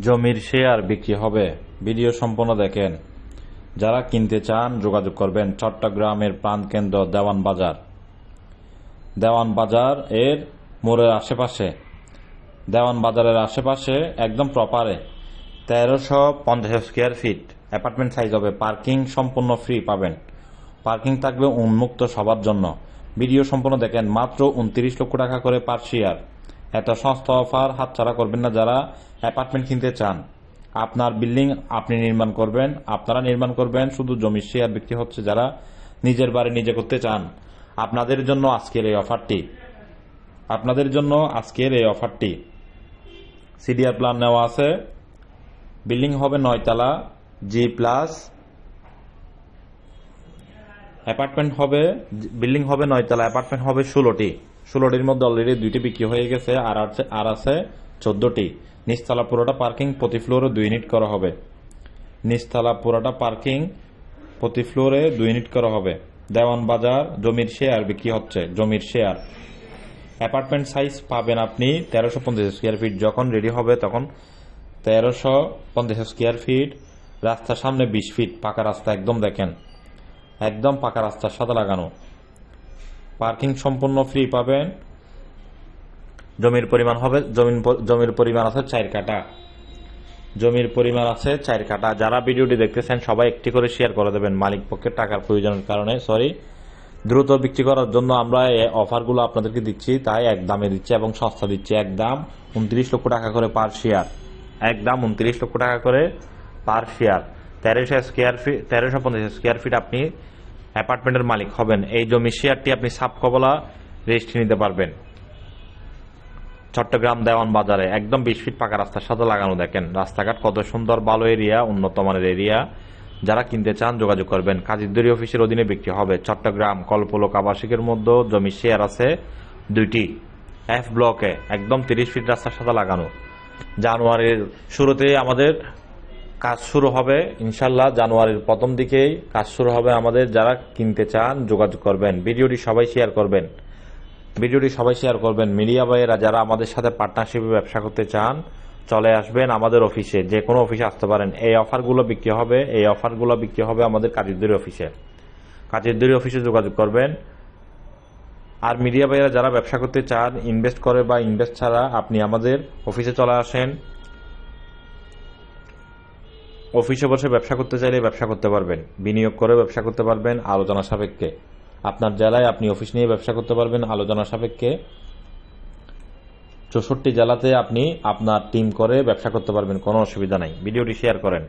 জমির শেয়ার বিক্রি হবে। ভিডিও সম্পূর্ণ দেখেন। যারা কিনতে চান, যোগাযোগ করবেন চট্টগ্রামের প্রাণকেন্দ্র দেওয়ান বাজার। দেওয়ান বাজার এর মোড়ের আশেপাশে। দেওয়ান বাজারের আশেপাশে একদম প্রপারে তেরোশো পঞ্চাশ স্কোয়ার ফিট অ্যাপার্টমেন্ট সাইজ হবে। পার্কিং সম্পূর্ণ ফ্রি পাবেন। পার্কিং থাকবে উন্মুক্ত সবার জন্য। ভিডিও সম্পূর্ণ দেখেন। মাত্র উনত্রিশ লক্ষ টাকা করে পার শেয়ার এত সংস্থা অফার হাতছাড়া করবেন না যারা অ্যাপার্টমেন্ট কিনতে চান। আপনার বিল্ডিং আপনি নির্মাণ করবেন, আপনারা নির্মাণ করবেন, শুধু জমির শেয়ার বিক্রি হচ্ছে যারা নিজের বাড়ি নিজে করতে চান। আপনাদের জন্য আজকের এই অফারটি। আপনাদের জন্য আজকের এই অফারটি। সিডিআর প্ল্যান নেওয়া আছে। বিল্ডিং হবে নয়তলা, জি প্লাস। অ্যাপার্টমেন্ট হবে, বিল্ডিং হবে নয়তলা, অ্যাপার্টমেন্ট হবে ষোলোটি। ষোলোটির মধ্যে অলরেডি দুইটি বিক্রি হয়ে গেছে, আর আছে আর আছে চোদ্দটি। নিচতলা পুরোটা পার্কিং প্রতি ফ্লোরে দুই ইউনিট করা হবে। নিচতলা পুরোটা পার্কিং প্রতি ফ্লোরে দুই ইউনিট করা হবে। দেওয়ান বাজার, জমির শেয়ার বিক্রি হচ্ছে, জমির শেয়ার অ্যাপার্টমেন্ট সাইজ পাবেন আপনি তেরোশো পঞ্চাশ স্কোয়ার ফিট যখন রেডি হবে তখন তেরোশো পঞ্চাশ স্কোয়ার ফিট রাস্তার সামনে বিশ ফিট পাকা রাস্তা একদম দেখেন। একদম পাকা রাস্তার সাথে লাগানো। পার্কিং সম্পূর্ণ ফ্রি পাবেন। জমির পরিমাণ হবে, জমিন জমির পরিমাণ আছে চার কাটা জমির পরিমাণ আছে চার কাটা যারা ভিডিওটি দেখতেছেন, সবাই একটি করে শেয়ার করে দেবেন। মালিক পক্ষের টাকার প্রয়োজনের কারণে সরি দ্রুত বিক্রি করার জন্য আমরা এই অফারগুলো আপনাদেরকে দিচ্ছি, তাই এক দামে দিচ্ছি এবং সস্তা দিচ্ছি। এক দাম উনত্রিশ লক্ষ টাকা করে পার শেয়ার এক দাম উনত্রিশ লক্ষ টাকা করে পার শেয়ার তেরোশো স্কোয়ার ফিট তেরোশো পঞ্চাশ স্কোয়ার ফিট আপনি অ্যাপার্টমেন্টের মালিক হবেন। এই জমির শেয়ারটি আপনি সাবকবলা রেজিস্ট্রি নিতে পারবেন। চট্টগ্রাম দেওয়ান বাজারে একদম বিশ ফিট পাকা রাস্তার সাথে লাগানো দেখেন। রাস্তাঘাট কত সুন্দর, ভালো এরিয়া, উন্নত মানের এরিয়া। যারা কিনতে চান যোগাযোগ করবেন। কাজীরদুরি অফিসের অধীনে বিক্রি হবে। চট্টগ্রাম কল্পলোক আবাসিকের মধ্যে জমি শেয়ার আছে দুইটি। এফ ব্লকে একদম তিরিশ ফিট রাস্তার সাথে লাগানো। জানুয়ারির শুরুতে আমাদের কাজ শুরু হবে ইনশাল্লাহ জানুয়ারির প্রথম দিকেই কাজ শুরু হবে আমাদের। যারা কিনতে চান, যোগাযোগ করবেন। ভিডিওটি সবাই শেয়ার করবেন। ভিডিওটি সবাই শেয়ার করবেন। মিডিয়া ভাইয়েরা যারা আমাদের সাথে পার্টনারশিপে ব্যবসা করতে চান, চলে আসবেন আমাদের অফিসে। যে কোনো অফিসে আসতে পারেন। এই অফারগুলো বিক্রি হবে, এই অফারগুলো বিক্রি হবে আমাদের কাজেরদুরি অফিসে। কাজেরদুরি অফিসে যোগাযোগ করবেন। আর মিডিয়া ভাইয়েরা যারা ব্যবসা করতে চান, ইনভেস্ট করে বা ইনভেস্ট ছাড়া আপনি আমাদের অফিসে চলে আসেন। অফিসে বসে ব্যবসা করতে চাইলে ব্যবসা করতে পারবেন। বিনিয়োগ করে ব্যবসা করতে পারবেন আলোচনা সাপেক্ষে। আপনার জেলায় আপনি অফিস নিয়ে ব্যবসা করতে পারবেন আলোচনা সাপেক্ষে। চৌষট্টি জেলাতে আপনি আপনার টিম করে ব্যবসা করতে পারবেন, কোনো অসুবিধা নাই। ভিডিওটি শেয়ার করেন।